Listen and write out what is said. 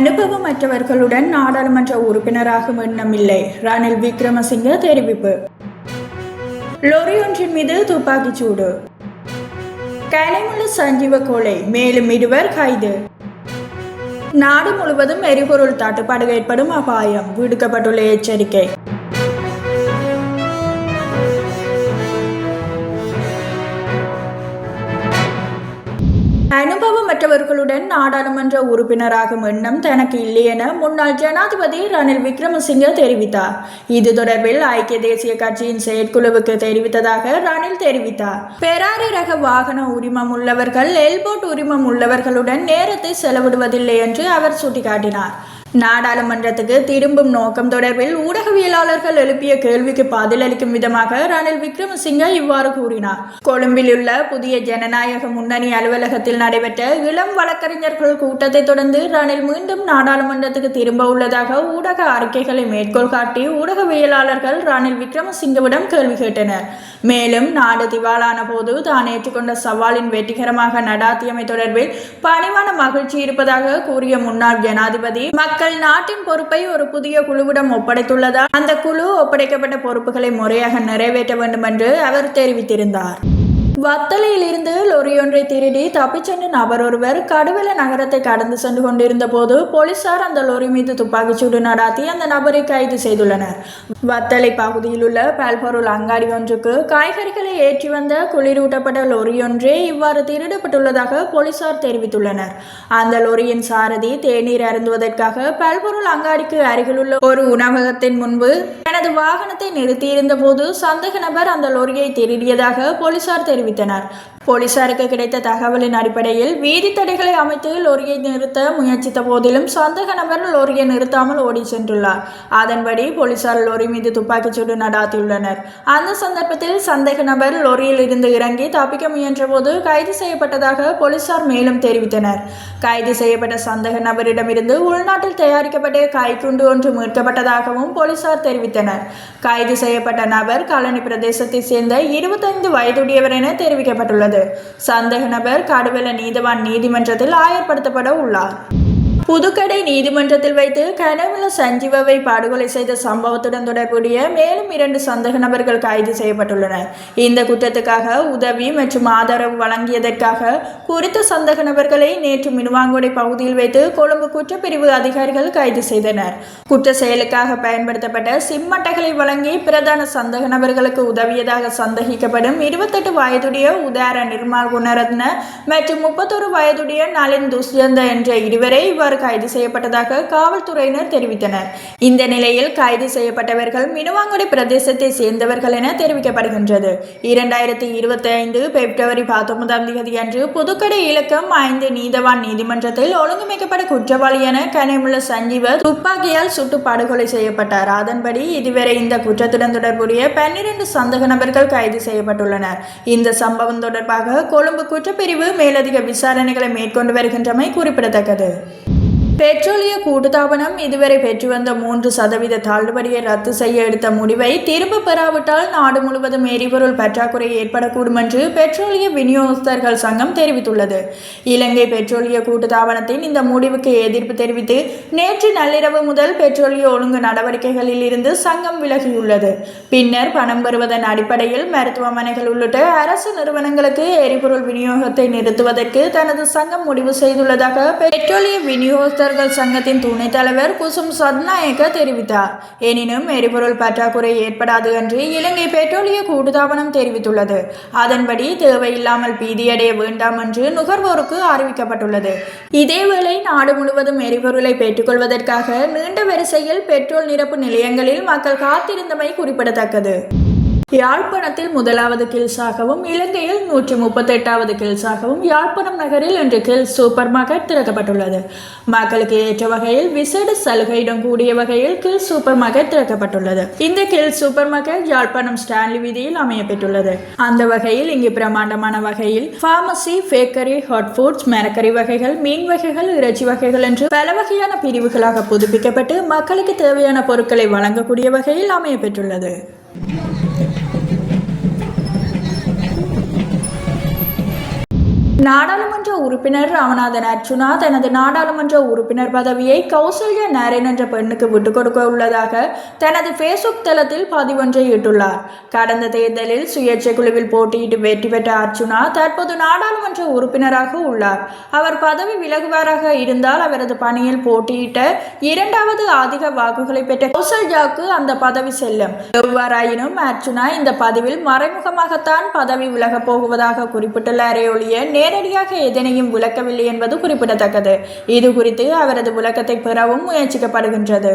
அனுபவமற்றவர்களுடன் நாடாளுமன்ற உறுப்பினராகும் எண்ணமில்லை ரணில் விக்ரமசிங்க தெரிவிப்பு. லொரி ஒன்றின் மீது துப்பாக்கிச் சூடு. கலைமுள்ள சஞ்சீவ கொலை மேலும் இருவர் கைது. நாடு முழுவதும் எரிபொருள் தட்டுப்பாடு ஏற்படும் அபாயம். விடுக்கப்பட்டுள்ள எச்சரிக்கை. அனுபவமற்றவர்களுடன் நாடாளுமன்ற உறுப்பினராகும் எண்ணம் தனக்கு இல்லை என முன்னாள் ஜனாதிபதி ரணில் விக்ரமசிங்க தெரிவித்தார். இது தொடர்பில் ஐக்கிய தேசிய கட்சியின் செயற்குழுவுக்கு தெரிவித்ததாக ரணில் தெரிவித்தார். பெராரி ரக வாகன உரிமம் உள்ளவர்கள் எல்போட் உரிமம் உள்ளவர்களுடன் நேரத்தை செலவிடுவதில்லை என்று அவர் சுட்டிக்காட்டினார். நாடாளுமன்றத்துக்கு திரும்பும் நோக்கம் தொடர்பில் ஊடகவியலாளர்கள் எழுப்பிய கேள்விக்கு பதிலளிக்கும் விதமாக ரணில் விக்ரமசிங்க இவ்வாறு கூறினார். கொழும்பில் உள்ள புதிய ஜனநாயக முன்னணி அலுவலகத்தில் நடைபெற்ற இளம் வழக்கறிஞர்கள் கூட்டத்தை தொடர்ந்து ரணில் மீண்டும் நாடாளுமன்றத்துக்கு திரும்ப உள்ளதாக ஊடக அறிக்கைகளை மேற்கோள் காட்டி ஊடகவியலாளர்கள் ரணில் விக்ரமசிங்கவிடம் கேள்வி கேட்டனர். மேலும் நாடு திவாலான போது தான் ஏற்றுக்கொண்ட சவாலின் வெற்றிகரமாக நடாத்தியமை தொடர்பில் பணிவான மகிழ்ச்சி இருப்பதாக கூறிய முன்னாள் ஜனாதிபதி மக்கள் நாட்டின் பொறுப்பை ஒரு புதிய குழுவிடம் ஒப்படைத்துள்ளதால் அந்த குழு ஒப்படைக்கப்பட்ட பொறுப்புகளை முறையாக நிறைவேற்ற வேண்டும் என்று அவர் தெரிவித்திருந்தார். வத்தலையிலிருந்து லொரியொன்றை திருடி தப்பிச் சென்ற நபர் ஒருவர் கடுவல நகரத்தை கடந்து சென்று கொண்டிருந்த போது போலீசார் அந்த லொரி மீது துப்பாக்கிச்சூடு நடாத்தி அந்த நபரை கைது செய்துள்ளனர். வத்தலை பகுதியில் உள்ள பல்பொருள் அங்காடி ஒன்றுக்கு காய்கறிகளை ஏற்றி வந்த குளிரூட்டப்பட்ட லொரியொன்றே இவ்வாறு திருடப்பட்டுள்ளதாக போலீசார் தெரிவித்துள்ளனர். அந்த லொரியின் சாரதி தேநீர் அருந்துவதற்காக பல்பொருள் அங்காடிக்கு அருகிலுள்ள ஒரு உணவகத்தின் முன்பு தனது வாகனத்தை நிறுத்தியிருந்த போது சந்தேக நபர் அந்த லொரியை திருடியதாக போலீசார் தெரிவித்தனர் போலீசாருக்கு கிடைத்த தகவலின் அடிப்படையில் வீதி தடைகளை அமைத்து லொரியை நிறுத்த முயற்சித்த போதிலும் சந்தேக நபர் லொரியை நிறுத்தாமல் ஓடி சென்றுள்ளார். அதன்படி போலீசார் லொரி மீது துப்பாக்கிச்சூடு நடாத்தியுள்ளனர். அந்த சந்தர்ப்பத்தில் சந்தேக நபர் லொரியில் இருந்து இறங்கி தப்பிக்க முயன்றபோது கைது செய்யப்பட்டதாக போலீசார் மேலும் தெரிவித்தனர். கைது செய்யப்பட்ட சந்தேக நபரிடமிருந்து உள்நாட்டில் தயாரிக்கப்பட்ட கைக்குண்டு ஒன்று மீட்கப்பட்டதாகவும் போலீசார் தெரிவித்தனர். கைது செய்யப்பட்ட நபர் காலனி பிரதேசத்தை சேர்ந்த இருபத்தைந்து வயதுடையவர் என தெரிவிக்கப்பட்டுள்ளது. சந்தேக நபர் கடுவெல நீதவான் நீதிமன்றத்தில் ஆயர்படுத்தப்பட உள்ளார். புதுக்கடை நீதிமன்றத்தில் வைத்து கனவுல சஞ்சீவாவை படுகொலை செய்த சம்பவத்துடன் தொடர்புடைய மேலும் இரண்டு சந்தேக நபர்கள் கைது செய்யப்பட்டுள்ளனர் இந்த குற்றத்துக்காக உதவி மற்றும் ஆதரவு வழங்கியதற்காக குறித்த சந்தேக நபர்களை நேற்று மினுவாங்கோடை பகுதியில் வைத்து கொழும்பு குற்றப்பிரிவு அதிகாரிகள் கைது செய்தனர். குற்ற செயலுக்காக பயன்படுத்தப்பட்ட சிம்மட்டைகளை வழங்கி பிரதான சந்தேக நபர்களுக்கு உதவியதாக சந்தேகிக்கப்படும் இருபத்தெட்டு வயதுடைய உதார நிர்மால் குணரத்ன மற்றும் முப்பத்தொரு வயதுடைய நளின் துஷ்யந்த என்ற இருவரை இவ்வாறு கைது செய்யப்பட்டதாக காவல்துறையினர் தெரிவித்தனர். இந்த நிலையில் கைது செய்யப்பட்டவர்கள் மினுவாங்குடி பிரதேசத்தை சேர்ந்தவர்கள் என தெரிவிக்கப்படுகின்றது. இரண்டாயிரத்தி இருபத்தி ஐந்து பிப்ரவரி பத்தொன்பதாம் தேதி அன்று புதுக்கடை இலக்கம் ஐந்து நீதவான் நீதிமன்றத்தில் ஒழுங்கமைக்கப்பட்ட குற்றவாளி என கனிமுள்ள சஞ்சீவர் துப்பாக்கியால் சுட்டு படுகொலை செய்யப்பட்டார். அதன்படி இதுவரை இந்த குற்றத்துடன் தொடர்புடைய பன்னிரண்டு சந்தக நபர்கள் கைது செய்யப்பட்டுள்ளனர். இந்த சம்பவம் தொடர்பாக கொழும்பு குற்றப்பிரிவு மேலதிக விசாரணைகளை மேற்கொண்டு வருகின்றமை குறிப்பிடத்தக்கது. பெட்ரோலிய கூட்டுத்தாபனம் இதுவரை பெற்று வந்த மூன்று சதவீத தள்ளுபடியை ரத்து செய்ய எடுத்த முடிவை திரும்ப பெறாவிட்டால் நாடு முழுவதும் எரிபொருள் பற்றாக்குறை ஏற்படக்கூடும் என்று பெட்ரோலிய விநியோகஸ்தர்கள் சங்கம் தெரிவித்துள்ளது. இலங்கை பெட்ரோலிய கூட்டுத்தாபனத்தின் இந்த முடிவுக்கு எதிர்ப்பு தெரிவித்து நேற்று நள்ளிரவு முதல் பெட்ரோலிய ஒழுங்கு நடவடிக்கைகளில் இருந்து சங்கம் விலகியுள்ளது. பின்னர் பணம் பெறுவதன் அடிப்படையில் மருத்துவமனைகள் உள்ளிட்ட அரசு நிறுவனங்களுக்கு எரிபொருள் விநியோகத்தை நிறுத்துவதற்கு தனது சங்கம் முடிவு செய்துள்ளதாக பெட்ரோலிய விநியோகஸ்தர் தொழிலாளர்கள் சங்கத்தின் துணைத் தலைவர் குசும் சத்நாயக்க தெரிவித்தார். எனினும் எரிபொருள் பற்றாக்குறை ஏற்படாது என்று இலங்கை பெட்ரோலிய கூட்டுத்தாபனம் தெரிவித்துள்ளது. அதன்படி தேவையில்லாமல் பீதியடைய வேண்டாம் என்று நுகர்வோருக்கு அறிவிக்கப்பட்டுள்ளது. இதேவேளை நாடு முழுவதும் எரிபொருளை பெற்றுக்கொள்வதற்காக நீண்ட வரிசையில் பெட்ரோல் நிரப்பு நிலையங்களில் மக்கள் காத்திருந்தமை குறிப்பிடத்தக்கது. யாழ்ப்பாணத்தில் முதலாவது கில்ஸாகவும் இலங்கையில் நூற்றி முப்பத்தெட்டாவது கில்ஸாகவும் யாழ்ப்பாணம் நகரில் இன்று கில்ஸ் சூப்பர் மார்க்கெட் திறக்கப்பட்டுள்ளது. மக்களுக்கு ஏற்ற வகையில் விசேட சலுகையுடன் கூடிய வகையில் கில்ஸ் சூப்பர் மார்க்கெட் திறக்கப்பட்டுள்ளது. இந்த Gills super market Yazhpanam Stanley வீதியில் அமையப்பெற்றுள்ளது. அந்த வகையில் இங்கு பிரமாண்டமான வகையில் பார்மசி பேக்கரி ஹாட் ஃபுட்ஸ் மரக்கறி வகைகள் மீன் வகைகள் இறைச்சி வகைகள் என்று பல வகையான பிரிவுகளாக புதுப்பிக்கப்பட்டு மக்களுக்கு தேவையான பொருட்களை வழங்கக்கூடிய வகையில் அமையப்பெற்றுள்ளது. நாடாளுமன்ற உறுப்பினர் ராமநாதன் அர்ஜுனா தனது நாடாளுமன்ற உறுப்பினர் பதவியை கௌசல்யா நாராயண் என்ற பெண்ணுக்கு விட்டுக் கொடுக்க உள்ளதாக தனது ஃபேஸ்புக் தளத்தில் பதிவொன்றை இட்டுள்ளார். கடந்த தேர்தலில் சுயேட்சை குழுவில் போட்டியிட்டு வெற்றி பெற்ற அர்ஜுனா தற்போது நாடாளுமன்ற உறுப்பினராக உள்ளார். அவர் பதவி விலகுவாராக இருந்தால் அவரது பணியில் போட்டியிட்ட இரண்டாவது அதிக வாக்குகளை பெற்ற கௌசல்யாவுக்கு அந்த பதவி செல்லும். எவ்வாறாயினும் அர்ஜுனா இந்த பதிவில் மறைமுகமாகத்தான் பதவி விலகப் போகுவதாக குறிப்பிட்டுள்ளாரே ஒழிய நேரடியாக எதனையும் விளக்கவில்லை என்பது குறிப்பிடத்தக்கது. இது குறித்து அவரது விளக்கத்தை பெறவும் முயற்சிக்கப்படுகின்றது.